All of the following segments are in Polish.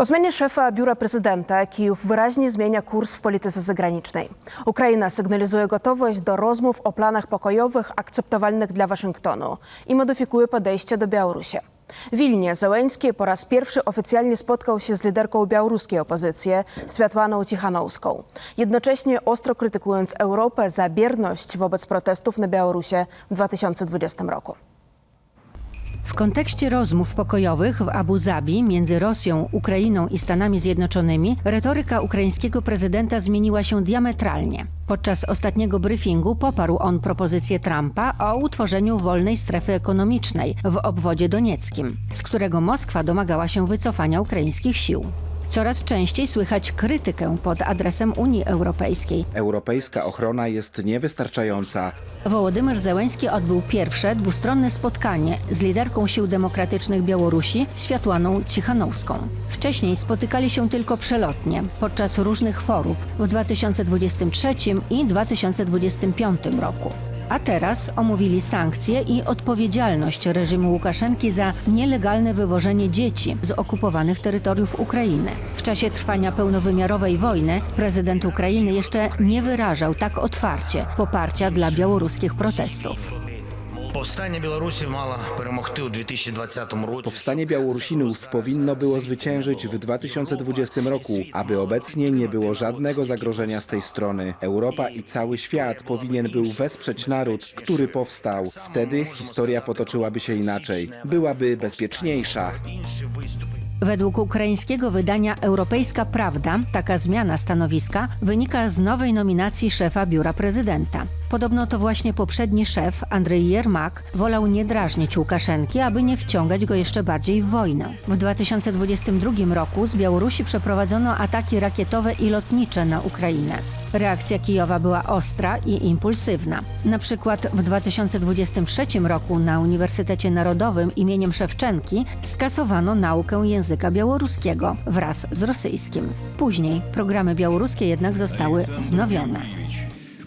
Po zmianie szefa biura prezydenta Kijów wyraźnie zmienia kurs w polityce zagranicznej. Ukraina sygnalizuje gotowość do rozmów o planach pokojowych akceptowalnych dla Waszyngtonu i modyfikuje podejście do Białorusi. W Wilnie Zełenski po raz pierwszy oficjalnie spotkał się z liderką białoruskiej opozycji Światłaną Tichanowską, jednocześnie ostro krytykując Europę za bierność wobec protestów na Białorusi w 2020 roku. W kontekście rozmów pokojowych w Abu Zabi między Rosją, Ukrainą i Stanami Zjednoczonymi retoryka ukraińskiego prezydenta zmieniła się diametralnie. Podczas ostatniego briefingu poparł on propozycję Trumpa o utworzeniu wolnej strefy ekonomicznej w obwodzie donieckim, z którego Moskwa domagała się wycofania ukraińskich sił. Coraz częściej słychać krytykę pod adresem Unii Europejskiej. Europejska ochrona jest niewystarczająca. Wołodymyr Zełenski odbył pierwsze dwustronne spotkanie z liderką sił demokratycznych Białorusi, Światłaną Cichanowską. Wcześniej spotykali się tylko przelotnie, podczas różnych forów w 2023 i 2025 roku. A teraz omówili sankcje i odpowiedzialność reżimu Łukaszenki za nielegalne wywożenie dzieci z okupowanych terytoriów Ukrainy. W czasie trwania pełnowymiarowej wojny prezydent Ukrainy jeszcze nie wyrażał tak otwarcie poparcia dla białoruskich protestów. Повстання Білорусі мало перемогти у 2020 році. Powstanie Białorusinów powinno było zwyciężyć w 2020 roku, aby obecnie nie było żadnego zagrożenia z tej strony. Europa i cały świat powinien był wesprzeć naród, który powstał. Wtedy historia potoczyłaby się inaczej. Byłaby bezpieczniejsza. Інші виступи. Według ukraińskiego wydania Europejska Prawda taka zmiana stanowiska wynika z nowej nominacji szefa biura prezydenta. Podobno to właśnie poprzedni szef, Andrzej Jermak, wolał nie drażnić Łukaszenki, aby nie wciągać go jeszcze bardziej w wojnę. W 2022 roku z Białorusi przeprowadzono ataki rakietowe i lotnicze na Ukrainę. Reakcja Kijowa była ostra i impulsywna. Na przykład w 2023 roku na Uniwersytecie Narodowym imieniem Szewczenki skasowano naukę języka białoruskiego wraz z rosyjskim. Później programy białoruskie jednak zostały wznowione.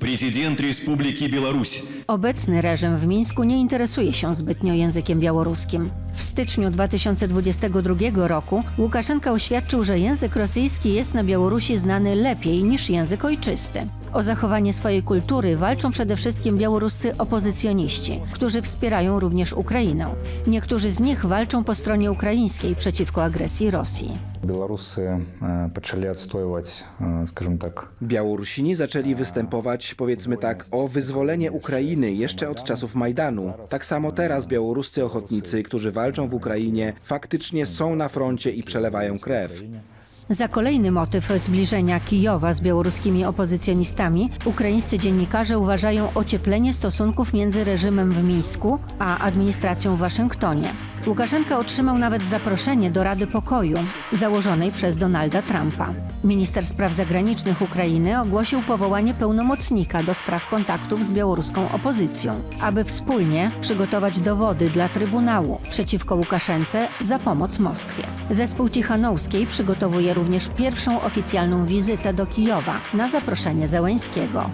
Prezydent Republiki Białoruś. Obecny reżim w Mińsku nie interesuje się zbytnio językiem białoruskim. W styczniu 2022 roku Łukaszenka oświadczył, że język rosyjski jest na Białorusi znany lepiej niż język ojczysty. O zachowanie swojej kultury walczą przede wszystkim białoruscy opozycjoniści, którzy wspierają również Ukrainę. Niektórzy z nich walczą po stronie ukraińskiej przeciwko agresji Rosji. Білоруси е, почали відстоювати, е, скажімо так, Białorusini zaczęli występować, powiedzmy tak, o wyzwolenie Ukrainy jeszcze od czasów Majdanu. Tak samo teraz białoruscy ochotnicy, którzy walczą w Ukrainie, faktycznie są na froncie i przelewają krew. Za kolejny motyw zbliżenia Kijowa z białoruskimi opozycjonistami ukraińscy dziennikarze uważają ocieplenie stosunków między reżimem w Mińsku a administracją w Waszyngtonie. Łukaszenka otrzymał nawet zaproszenie do Rady Pokoju, założonej przez Donalda Trumpa. Minister spraw zagranicznych Ukrainy ogłosił powołanie pełnomocnika do spraw kontaktów z białoruską opozycją, aby wspólnie przygotować dowody dla Trybunału przeciwko Łukaszence za pomoc Moskwie. Zespół Cichanowskiej przygotowuje również pierwszą oficjalną wizytę do Kijowa na zaproszenie Zełęńskiego.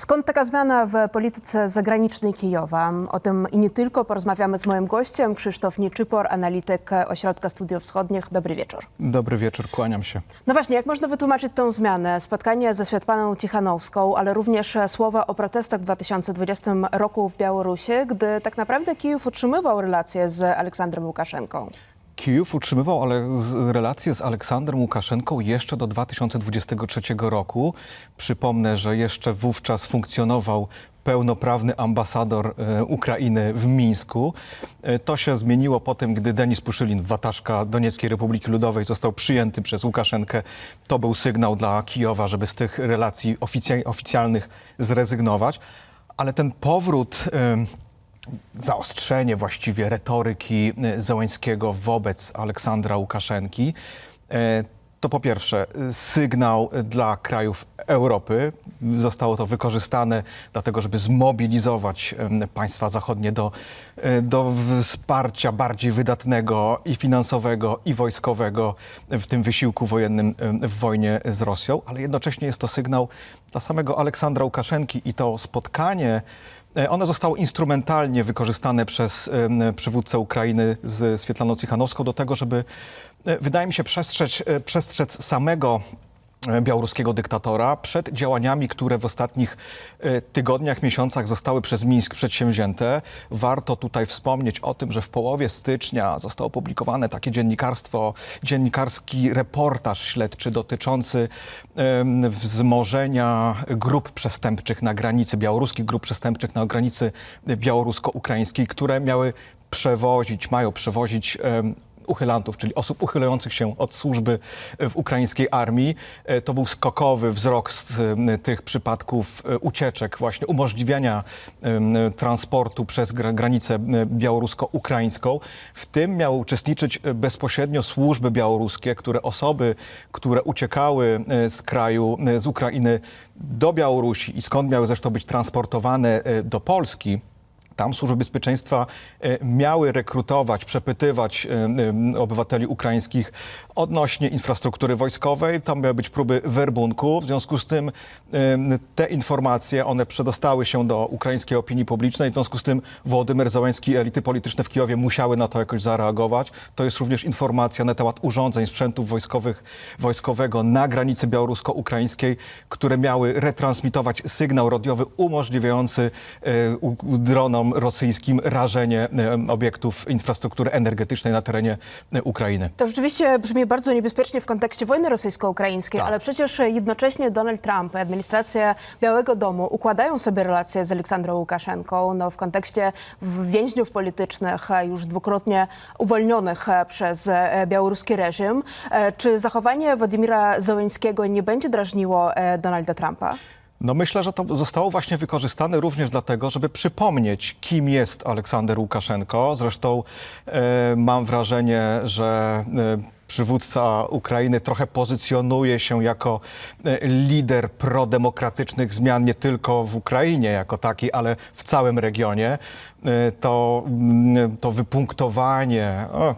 Skąd taka zmiana w polityce zagranicznej Kijowa? O tym i nie tylko porozmawiamy z moim gościem, Krzysztof Nieczypor, analityk Ośrodka Studiów Wschodnich. Dobry wieczór. Dobry wieczór, kłaniam się. No właśnie, jak można wytłumaczyć tę zmianę? Spotkanie ze Światłaną Tichanowską, ale również słowa o protestach w 2020 roku w Białorusi, gdy tak naprawdę Kijów utrzymywał relacje z Aleksandrem Łukaszenką. Kijów utrzymywał ale relacje z Aleksandrem Łukaszenką jeszcze do 2023 roku. Przypomnę, że jeszcze wówczas funkcjonował pełnoprawny ambasador e, Ukrainy w Mińsku. E, To się zmieniło po tym, gdy Denis Puszylin, wataszka Donieckiej Republiki Ludowej, został przyjęty przez Łukaszenkę. To był sygnał dla Kijowa, żeby z tych relacji oficja- oficjalnych zrezygnować. Ale ten powrót... zaostrzenie właściwie retoryki e, Zełańskiego wobec Aleksandra Łukaszenki. To po pierwsze sygnał dla krajów Europy. Zostało to wykorzystane dlatego, żeby zmobilizować państwa zachodnie do, e, do wsparcia bardziej wydatnego i finansowego, i wojskowego w tym wysiłku wojennym w wojnie z Rosją, ale jednocześnie jest to sygnał dla samego Aleksandra Łukaszenki i to spotkanie E, One zostały instrumentalnie wykorzystane przez przywódcę Ukrainy z Swietlaną Cichanowską do tego, żeby, wydaje mi się, przestrzec, e, przestrzec samego e, białoruskiego dyktatora przed działaniami, które w ostatnich e, tygodniach, miesiącach zostały przez Mińsk przedsięwzięte. Warto tutaj wspomnieć o tym, że w połowie stycznia zostało opublikowane takie dziennikarstwo, dziennikarski reportaż śledczy dotyczący wzmożenia grup przestępczych na granicy, białoruskich grup przestępczych na granicy białorusko-ukraińskiej, które miały przewozić, mają przewozić uchylantów, czyli osób uchylających się od służby w ukraińskiej armii. E, To był skokowy wzrost e, tych przypadków e, ucieczek, właśnie umożliwiania transportu przez gra- granicę białorusko-ukraińską. W tym miały uczestniczyć e, bezpośrednio służby białoruskie, które osoby, które uciekały z kraju, z Ukrainy do Białorusi i skąd miały zresztą być transportowane do Polski, tam służby bezpieczeństwa e, miały rekrutować, przepytywać e, e, obywateli ukraińskich odnośnie infrastruktury wojskowej. Tam miały być próby werbunku. W związku z tym te informacje, one przedostały się do ukraińskiej opinii publicznej. W związku z tym Wołodymyr Zełański i elity polityczne w Kijowie musiały na to jakoś zareagować. To jest również informacja na temat urządzeń, sprzętów wojskowych, wojskowego na granicy białorusko-ukraińskiej, które miały retransmitować sygnał radiowy umożliwiający e, rosyjskim rażenie obiektów infrastruktury energetycznej na terenie e, Ukrainy. To rzeczywiście brzmi bardzo niebezpiecznie w kontekście wojny rosyjsko-ukraińskiej, Tak. ale przecież jednocześnie Donald Trump i administracja Białego Domu układają sobie relacje z Aleksandrą Łukaszenką no, w kontekście więźniów politycznych, e, już dwukrotnie uwolnionych e, przez białoruski reżim. Czy zachowanie Władimira Zełenskiego nie będzie drażniło Donalda Trumpa? No myślę, że to zostało właśnie wykorzystane również dlatego, żeby przypomnieć, kim jest Aleksander Łukaszenko. Zresztą e, mam wrażenie, że e, przywódca Ukrainy trochę pozycjonuje się jako e, lider prodemokratycznych zmian nie tylko w Ukrainie jako taki, ale w całym regionie. E, To, to wypunktowanie. O,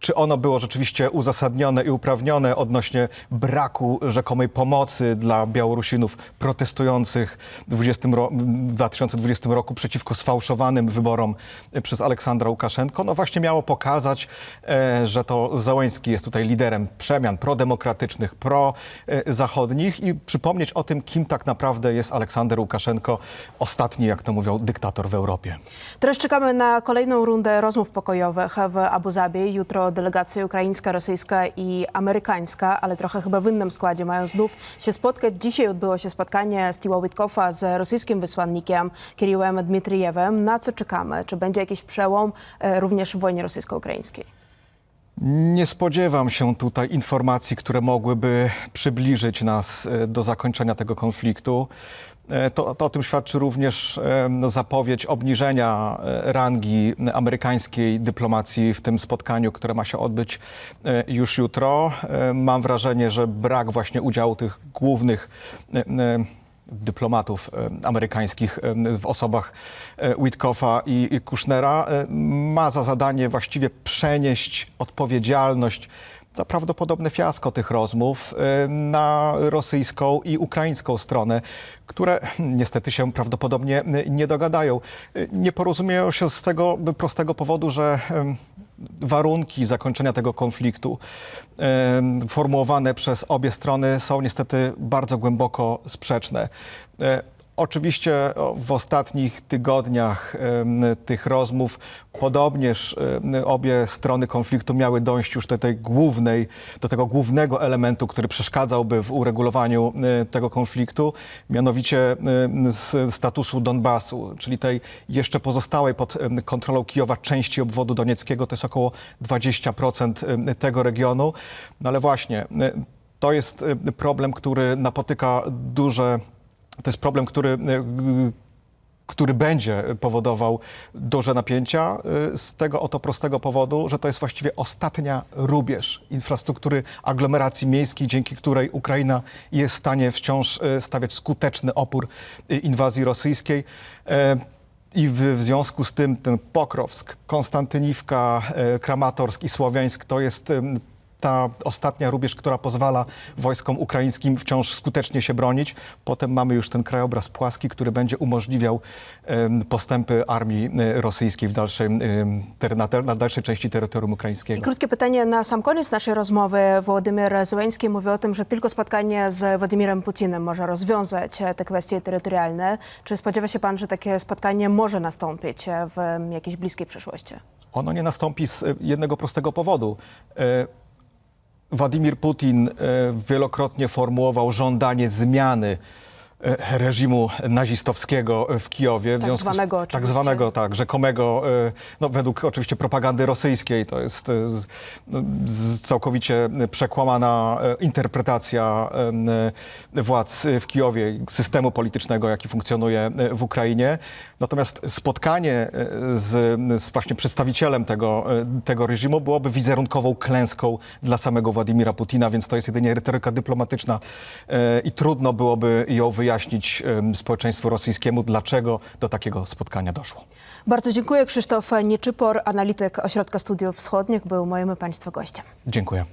czy ono było rzeczywiście uzasadnione i uprawnione odnośnie braku rzekomej pomocy dla Białorusinów protestujących w, 20 ro- w 2020 roku przeciwko sfałszowanym wyborom przez Aleksandra Łukaszenko? No właśnie miało pokazać, e, że to Załęski jest tutaj liderem przemian prodemokratycznych, prozachodnich i przypomnieć o tym, kim tak naprawdę jest Aleksander Łukaszenko, ostatni, jak to mówią, dyktator w Europie. Teraz czekamy na kolejną rundę rozmów pokojowych w Abu Zabi. Jutro delegacja ukraińska, rosyjska i amerykańska, ale trochę chyba w innym składzie mają znów się spotkać. Dzisiaj odbyło się spotkanie Steve'a Witkowa z rosyjskim wysłannikiem Kiriłem Dmitrijewem. Na co czekamy? Czy będzie jakiś przełom e, również w wojnie rosyjsko-ukraińskiej? Nie spodziewam się tutaj informacji, które mogłyby przybliżyć nas e, do zakończenia tego konfliktu. E, To, to o tym świadczy również zapowiedź obniżenia e, rangi amerykańskiej dyplomacji w tym spotkaniu, które ma się odbyć już jutro. Mam wrażenie, że brak właśnie udziału tych głównych dyplomatów e, amerykańskich e, w osobach e, Witkoffa i, Kushnera ma za zadanie właściwie przenieść odpowiedzialność za prawdopodobne fiasko tych rozmów na rosyjską i ukraińską stronę, które niestety się prawdopodobnie nie dogadają. Nie porozumieją się z tego prostego powodu, że warunki zakończenia tego konfliktu formułowane przez obie strony są niestety bardzo głęboko sprzeczne. Oczywiście w ostatnich tygodniach tych rozmów podobnież obie strony konfliktu miały dojść już do tej głównej, do tego głównego elementu, który przeszkadzałby w uregulowaniu tego konfliktu, mianowicie statusu Donbasu, czyli tej jeszcze pozostałej pod kontrolą Kijowa części obwodu donieckiego, to jest około 20% em, tego regionu. No ale właśnie, to jest problem, który napotyka duże to jest problem, który, e, który będzie powodował duże napięcia e, z tego oto prostego powodu, że to jest właściwie ostatnia rubież infrastruktury aglomeracji miejskiej, dzięki której Ukraina jest w stanie wciąż e, stawiać skuteczny opór inwazji rosyjskiej. I w, w związku z tym ten Pokrowsk, Konstantyniwka, Kramatorsk i Słowiańsk to jest ta ostatnia rubież, która pozwala wojskom ukraińskim wciąż skutecznie się bronić. Potem mamy już ten krajobraz płaski, który będzie umożliwiał postępy armii e, rosyjskiej w dalszej, na, dalszej części terytorium I ukraińskiego. krótkie pytanie na sam koniec naszej rozmowy. Władimir Zełenski mówi o tym, że tylko spotkanie z Władimirem Putinem może rozwiązać e, te kwestie terytorialne. Czy spodziewa się pan, że takie spotkanie może nastąpić e, w jakiejś bliskiej przyszłości? Ono nie nastąpi z jednego prostego powodu. Władimir Putin e, wielokrotnie formułował żądanie zmiany reżimu nazistowskiego w Kijowie. w Tak związku z- zwanego Tak zwanego, tak, rzekomego, e, no według oczywiście propagandy rosyjskiej, to jest e, z, no, z całkowicie przekłamana e, interpretacja e, władz w Kijowie, systemu politycznego, jaki funkcjonuje e, w Ukrainie. Natomiast spotkanie e, z, z właśnie przedstawicielem tego, e, tego reżimu byłoby wizerunkową klęską dla samego Władimira Putina, więc to jest jedynie retoryka dyplomatyczna e, i trudno byłoby ją wyjaśnić em, społeczeństwu rosyjskiemu, dlaczego do takiego spotkania doszło. Bardzo dziękuję. Krzysztof Nieczypor, analityk Ośrodka Studiów Wschodnich, był moim państwa gościem. Dziękuję.